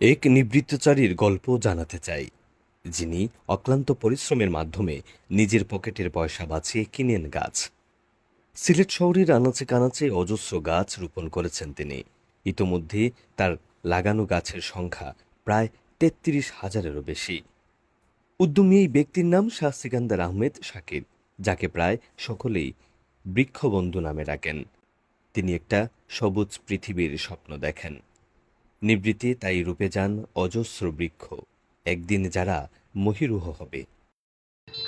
এক নিবৃত্তচারীর গল্প জানাতে চাই, যিনি অক্লান্ত পরিশ্রমের মাধ্যমে নিজের পকেটের পয়সা বাঁচিয়ে কিনেন গাছ। সিলেট শহরের আনাচে কানাচে অজস্র গাছ রোপণ করেছেন তিনি। ইতোমধ্যে তার লাগানো গাছের সংখ্যা প্রায় তেত্রিশ হাজারেরও বেশি। উদ্যমী এই ব্যক্তির নাম শাহ সিকান্দার আহমেদ শাকির, যাকে প্রায় সকলেই বৃক্ষবন্ধু নামে ডাকেন। তিনি একটা সবুজ পৃথিবীর স্বপ্ন দেখেন। নিবৃত্তি তাই রূপে যান অজস্র বৃক্ষ। একদিন যারা মহিরুহ হবে।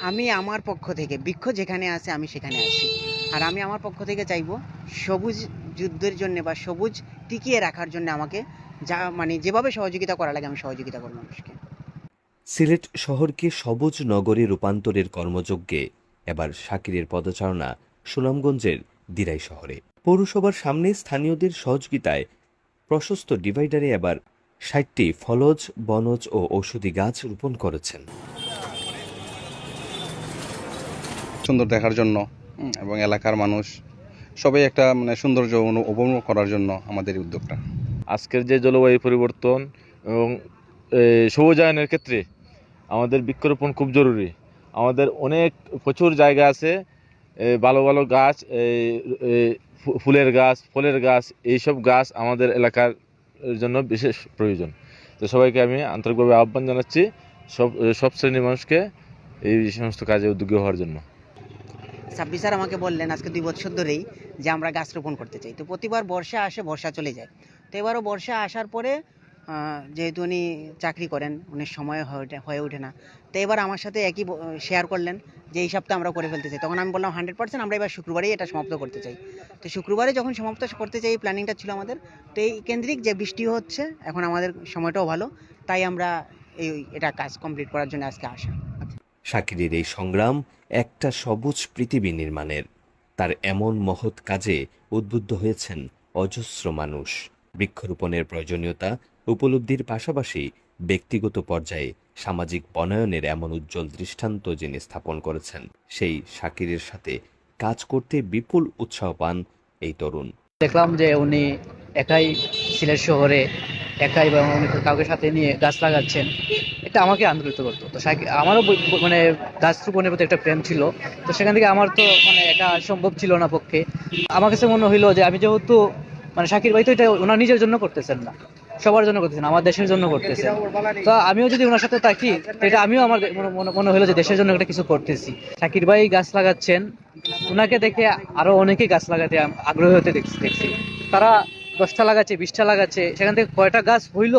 আমি আমার পক্ষ থেকে বৃক্ষ যেখানে আছে আমি সেখানে আছি। আর আমি আমার পক্ষ থেকে চাইব সবুজ যুদ্ধের জন্য বা সবুজ টিকিয়ে রাখার জন্য আমাকে যা মানে যেভাবে সহযোগিতা করা লাগে আমি সহযোগিতা করব মানুষকে। সিলেট শহরকে সবুজ নগরে রূপান্তরের কর্মযজ্ঞে এবার শাকিরের পদচারণা সুনামগঞ্জের দিরাই শহরে। পৌরসভার সামনে স্থানীয়দের সহযোগিতায় প্রশস্ত ডিভাইডারে এবার ষাটটি ফলজ বনজ ও ঔষধি গাছ রোপণ করেছেন। সুন্দর দেখার জন্য এবং এলাকার মানুষ সবাই একটা মানে সৌন্দর্য উপভোগ করার জন্য আমাদের এই উদ্যোগটা। আজকের যে জলবায়ু পরিবর্তন এবং এই, সবুজায়নের ক্ষেত্রে আমাদের বৃক্ষরোপণ খুব জরুরি। আমাদের অনেক প্রচুর জায়গা আছে ভালো ভালো গাছ ফুলের গাছ, ফলের গাছ, এইসব গাছ আমাদের এলাকার জন্য বিশেষ প্রয়োজন। তো সবাইকে আমি আন্তরিকভাবে আহ্বান জানাচ্ছি সব সব শ্রেণির মানুষকে এই সমস্ত কাজে উদ্যোগী হওয়ার জন্য। ছাব্বিশ স্যার আমাকে বললেন, আজকে দুই বছর ধরেই যে আমরা গাছ রোপণ করতে চাই। তো প্রতিবার বর্ষা আসে, বর্ষা চলে যায়। তো এবারও বর্ষা আসার পরে যেহেতু উনি চাকরি করেন, উনি সময় হয়ে ওঠে না। তো এবার আমার সাথে একই শেয়ার করলেন যে, এই সপ্তাহে আমরা করে ফেলতে চাই। তখন আমি বললাম হান্ড্রেড পার্সেন্ট আমরা এবার শুক্রবারেই এটা সমাপ্ত করতে চাই। তো শুক্রবারে যখন সমাপ্ত করতে চাই, এই প্ল্যানিংটা ছিল আমাদের, তো এই কেন্দ্রিক যে বৃষ্টি হচ্ছে, এখন আমাদের সময়টাও ভালো। তাই আমরা এই এটা কাজ কমপ্লিট করার জন্য আজকে আসা। শাকিরের এই সংগ্রাম একটা সবুজ পৃথিবী নির্মাণের। তার এমন মহৎ কাজে উদ্বুদ্ধ হয়েছেন অজস্র মানুষ। বৃক্ষরোপণের প্রয়োজনীয়তা উপলব্ধির পাশাপাশি ব্যক্তিগত পর্যায়ে সামাজিক বনায়নের এমন উজ্জ্বল দৃষ্টান্ত যিনি স্থাপন করেছেন, সেই শাকিরের সাথে কাজ করতে বিপুল উৎসাহ পান এই তরুণ। দেখলাম যে উনি একাই সিলেট শহরে একাই বা কাউকে সাথে নিয়ে গাছ লাগাচ্ছেন। এটা আমাকে আন্দোলিত করতো। তো আমারও মানে গাছ রোপণের প্রতি একটা প্রেম ছিল। তো সেখান থেকে আমার তো মানে এটা সম্ভব ছিল না পক্ষে। আমার কাছে মনে হইল যে আমি যেহেতু মানে শাকির ভাই তো এটা ওনার নিজের জন্য করতেছেন না। সবার জন্য করতেছেন, আমার দেশের জন্য করতেছেন। তো আমিও যদি ওনার সাথে থাকি এটা আমিও আমার মনে- হলো যে দেশের জন্য একটা কিছু করতেছি। শাকির ভাই গাছ লাগাচ্ছেন ওনাকে দেখে আরও অনেকেই গাছ লাগাতে আগ্রহী হতে দেখছি। দেখছি। তারা দশটা লাগাচ্ছে, বিশটা লাগাচ্ছে, সেখান থেকে কয়টা গাছ হইল